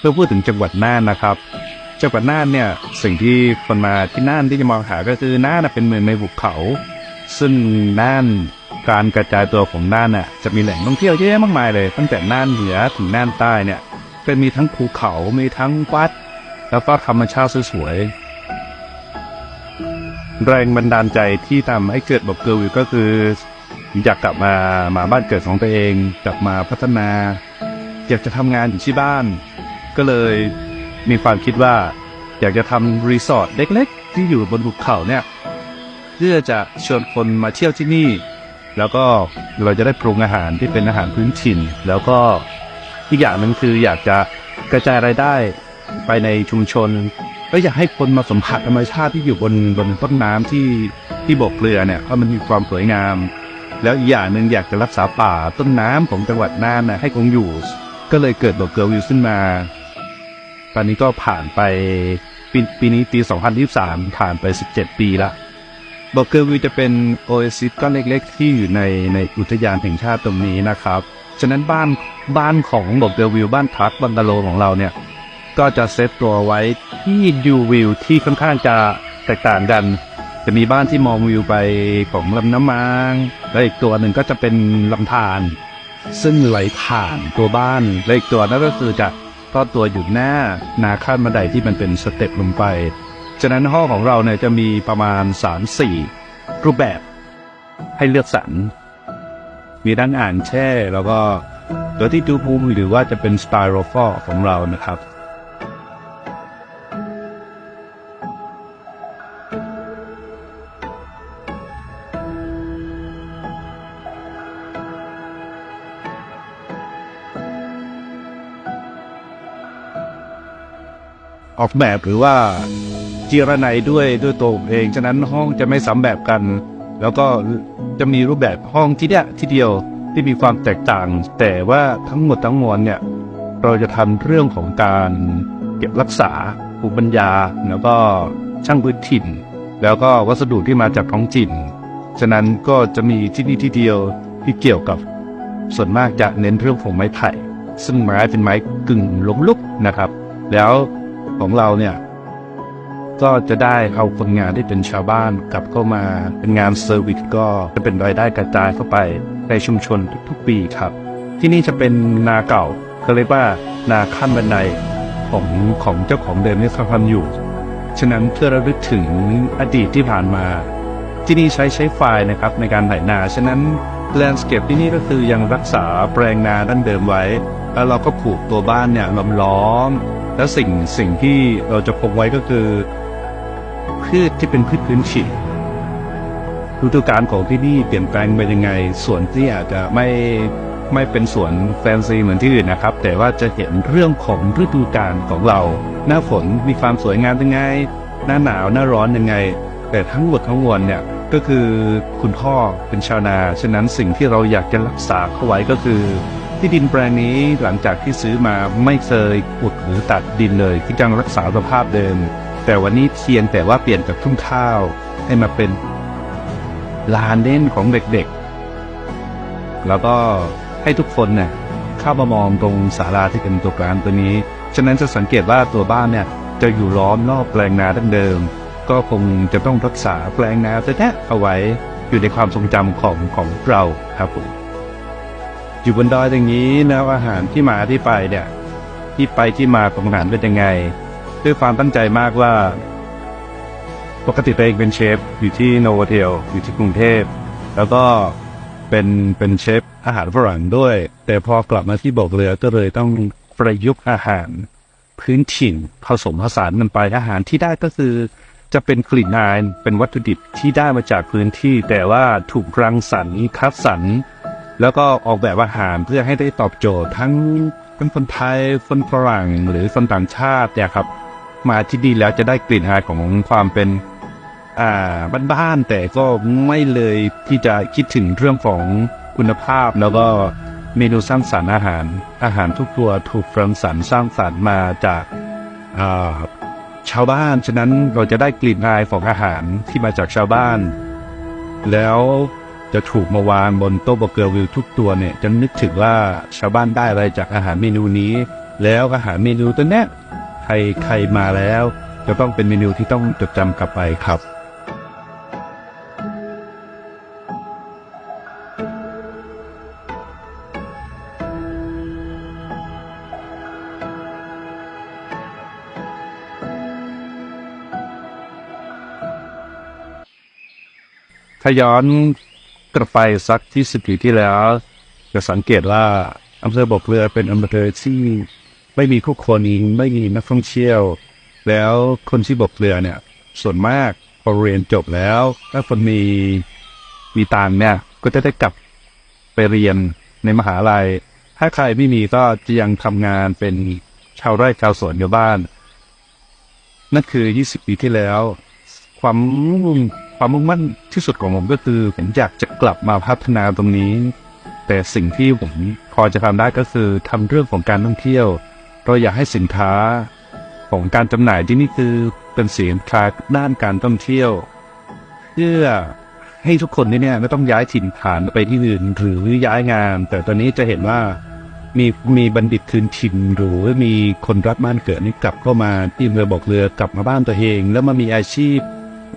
เพื่อพูดถึงจังหวัดน่านนะครับ จังหวัดน่านเนี่ยสิ่งที่คนมาที่น่านที่จะมองหาก็คือน่านเป็นเมืองในภูเขา ซึ่งน่านการกระจายตัวของน่านน่ะจะมีแหล่งท่องเที่ยวเยอะแยะมากมายเลย ตั้งแต่น่านเหนือถึงน่านใต้เนี่ยเป็นมีทั้งภูเขา มีทั้งวัด แล้วก็ธรรมชาติสวยๆแรงบันดาลใจที่ทำให้เกิดบอกเกอร์วิวก็คืออยากกลับมามาบ้านเกิดของตัวเอง กลับมาพัฒนาอยากจะทำงานอยู่ที่บ้าน ก็เลยมีความคิดว่า อยากจะทำรีสอร์ทเล็กๆ ที่อยู่บนภูเขาเนี่ยเพื่อจะชวนคนมาเที่ยวที่นี่ แล้วก็เราจะได้ปรุงอาหารที่เป็นอาหารพื้นถิ่น แล้วก็อีกอย่างหนึ่งคืออยากจะกระจายรายได้ไปในชุมชน ก็อยากให้คนมาสัมผัสธรรมชาติที่อยู่บนบนต้นน้ำที่ที่บกเกลือเนี่ยเพราะมันมีความสวยงาม แล้วอีกอย่างหนึ่งอยากจะรักษาป่าต้นน้ำของจังหวัดน่านนะให้คงอยู่ ก็เลยเกิดบอกเกอร์วิวขึ้นมา ตอนนี้ก็ผ่านไปปีปีนี้ปี 2023 ผ่านไป 17 ปีละบอกเกอร์วิวจะเป็นโอเอซิสก้อนเล็กๆ ที่อยู่ในในอุทยานแห่งชาติตรงนี้นะครับ ฉะนั้นบ้านบ้านของบอกเกอร์วิวบ้านพักบันดาโลของเราเนี่ย ก็จะเซตตัวไว้ที่ดูวิวที่ค่อนข้างจะแตกต่างกัน จะมีบ้านที่มองวิวไปของลำน้ำมางและอีกตัวหนึ่งก็จะเป็นลำธารซึ่งไหลผ่านตัวบ้านและอีกตัวนั่นก็คือจะ ก็ตัวอยู่หน้านาขั้นบันไดที่มันเป็นสเต็ปลงไป ฉะนั้นห้องของเราเนี่ยจะมีประมาณ 3-4 รูปแบบให้เลือกสรร มีด้านอ่านแช่แล้วก็ตัวที่ดูภูมิหรือว่าจะเป็นสไตล์โรฟอของเรานะครับ ออกแบบหรือว่าจีรนัยด้วยด้วยตัวผมเอง ฉะนั้นห้องจะไม่ซ้ำแบบกัน แล้วก็จะมีรูปแบบห้องที่เนี้ยที่เดียวที่มีความแตกต่าง แต่ว่าทั้งหมดทั้งมวลเนี่ยเราจะทำเรื่องของการเก็บรักษาภูมิปัญญา แล้วก็ช่างพื้นถิ่น แล้วก็วัสดุที่มาจากท้องถิ่น ฉะนั้นก็จะมีที่นี่ที่เดียวที่เกี่ยวกับ ส่วนมากจะเน้นเรื่องของไม้ไผ่ ซึ่งไม้เป็นไม้กึ่งล้มลุกนะครับ แล้ว ของเราเนี่ย ก็จะได้เอาคนงานที่เป็นชาวบ้านกลับเข้ามาเป็นงานเซอร์วิสก็จะเป็นรายได้กระจายเข้าไปในชุมชนทุกๆปีครับ ที่นี่จะเป็นนาเก่าเขาเรียกว่านาขั้นบันไดของของเจ้าของเดิมที่เขาทำอยู่ ฉะนั้นเพื่อระลึกถึงอดีตที่ผ่านมา ที่นี่ใช้ใช้ไฟล์นะครับในการไถนา ฉะนั้นแลนด์สเคปที่นี่ก็คือยังรักษาแปลงนาดั้งเดิมไว้ แล้วเราก็ผูกตัวบ้านเนี่ยล้อมล้อม แล้วสิ่งสิ่งที่เราจะพบไว้ก็คือ พืชที่เป็นพืชพื้นถิ่นฤดูกาลของที่นี่เปลี่ยนแปลงไปยังไงสวนที่อาจจะไม่ไม่เป็นสวนแฟนซีเหมือนที่อื่นนะครับ แต่ว่าจะเห็นเรื่องของฤดูกาลของเรา หน้าฝนมีความสวยงามยังไง หน้าหนาวหน้าร้อนยังไง แต่ทั้งหมดทั้งมวลเนี่ยก็คือคุณพ่อเป็นชาวนา ฉะนั้นสิ่งที่เราอยากจะรักษาเข้าไว้ก็คือ ที่ดินแปลงนี้หลังจากที่ซื้อมาไม่เคยอุดหรือตัดดินเลยที่ยังรักษาสภาพเดิม แต่วันนี้เพียงแต่ว่าเปลี่ยนจากทุ่งข้าวให้มาเป็นลานเล่นของเด็กๆ แล้วก็ให้ทุกคนเนี่ยเข้ามามองตรงศาลาที่เป็นตัวกลางตัวนี้ ฉะนั้นจะสังเกตว่าตัวบ้านเนี่ยจะอยู่ล้อมรอบแปลงนาดั้งเดิม ก็คงจะต้องรักษาแปลงนาแท้ๆเอาไว้อยู่ในความทรงจำของของเราครับผม อยู่บนดอยอย่างนี้แล้วอาหารที่มาที่ไปเนี่ย ที่ไปที่มาของอาหารเป็นยังไง ด้วยความตั้งใจมากว่า ปกติตัวเองเป็นเชฟอยู่ที่โนวเทลอยู่ที่กรุงเทพ แล้วก็เป็นเป็นเชฟอาหารฝรั่งด้วย แต่พอกลับมาที่บอกเรือก็เลยต้องประยุกต์อาหารพื้นถิ่นผสมผสานกันไปอาหารที่ได้ก็คือจะเป็นกลิ่นอายเป็นวัตถุดิบที่ได้มาจากพื้นที่ แต่ว่าถูกรังสรรค์คัดสรร แล้วก็ออกแบบอาหารเพื่อให้ได้ตอบโจทย์ทั้งเป็นคนไทยคนฝรั่งหรือคนต่างชาติเนี่ยครับ มาที่นี่แล้วจะได้กลิ่นอายของความเป็นอ่าบ้านๆแต่ก็ไม่เลยที่จะคิดถึงเรื่องของคุณภาพแล้วก็เมนูสร้างสรรค์อาหาร อาหารทุกตัวถูกรังสรรค์สร้างสรรค์มาจากอ่าชาวบ้าน ฉะนั้นเราจะได้กลิ่นอายของอาหารที่มาจากชาวบ้าน แล้ว จะถูกมาวางบนโต๊ะเบอร์เกอร์วิวทุกตัวเนี่ยจะนึกถึงว่าชาวบ้านได้อะไรจากอาหารเมนูนี้ แล้วอาหารเมนูตัวเนี้ยใครใครมาแล้ว จะต้องเป็นเมนูที่ต้องจดจำกลับไปครับถ้าย้อน กลับไปสักที่สิบปีที่แล้ว จะสังเกตว่าอำเภอบอกเรือเป็นอำเภอที่ไม่มีผู้คนไม่มีนักท่องเที่ยว แล้วคนที่บอกเรือเนี่ย ส่วนมากพอเรียนจบแล้ว ถ้าคนมีมีตังเนี่ย ก็จะได้กลับไปเรียนในมหาลัย ถ้าใครไม่มีก็จะยังทำงานเป็นชาวไร่ชาวสวนอยู่บ้าน นั่นคือ 20 ปีที่แล้ว ความ ความมุ่งมั่นที่สุดของผมก็คือผมอยากจะกลับมาพัฒนาตรงนี้ แต่สิ่งที่ผมพอจะทำได้ก็คือทำเรื่องของการท่องเที่ยว เราอยากให้สินค้าของการจำหน่ายที่นี่คือเป็นสินค้าด้านการท่องเที่ยวเพื่อให้ทุกคนที่เนี่ยไม่ต้องย้ายถิ่นฐานไปที่อื่นหรือย้ายงาน แต่ตอนนี้จะเห็นว่ามีมีบัณฑิตคืนถิ่นหรือมีคนรักบ้านเกิดนี่กลับเข้ามาที่เรือบอกเรือกลับมาบ้านตัวเอง แล้วมามีอาชีพ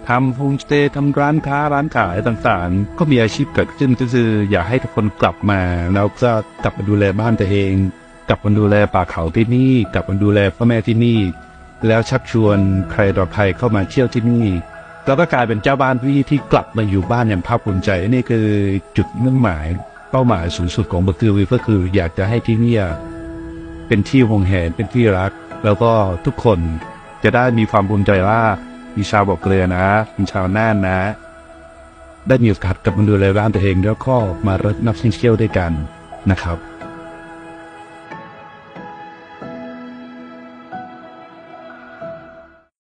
ทำโฮมสเตย์ทำร้านค้าร้านขายต่างๆ ก็มีอาชีพเกิดขึ้นก็คืออยากให้ทุกคนกลับมา แล้วก็กลับมาดูแลบ้านตัวเอง กลับมาดูแลป่าเขาที่นี่ กลับมาดูแลพ่อแม่ที่นี่ แล้วชักชวนใครต่อใครเข้ามาเที่ยวที่นี่แล้วก็กลายเป็นเจ้าบ้านที่ที่กลับมาอยู่บ้านอย่างภาคภูมิใจนี่คือจุดมุ่งหมายเป้าหมายสูงสุดของบอร์เกอร์วีก็คืออยากจะให้ที่นี่เป็นที่หงแหนเป็นที่รัก แล้วก็ทุกคนจะได้มีความภูมิใจว่า มีชาวบอกเกลือนะ มีชาวน่านนะ ได้มีโอกาสกลับมาดูแลบ้านตัวเองแล้วก็มารับนักท่องเที่ยวด้วยกันนะครับ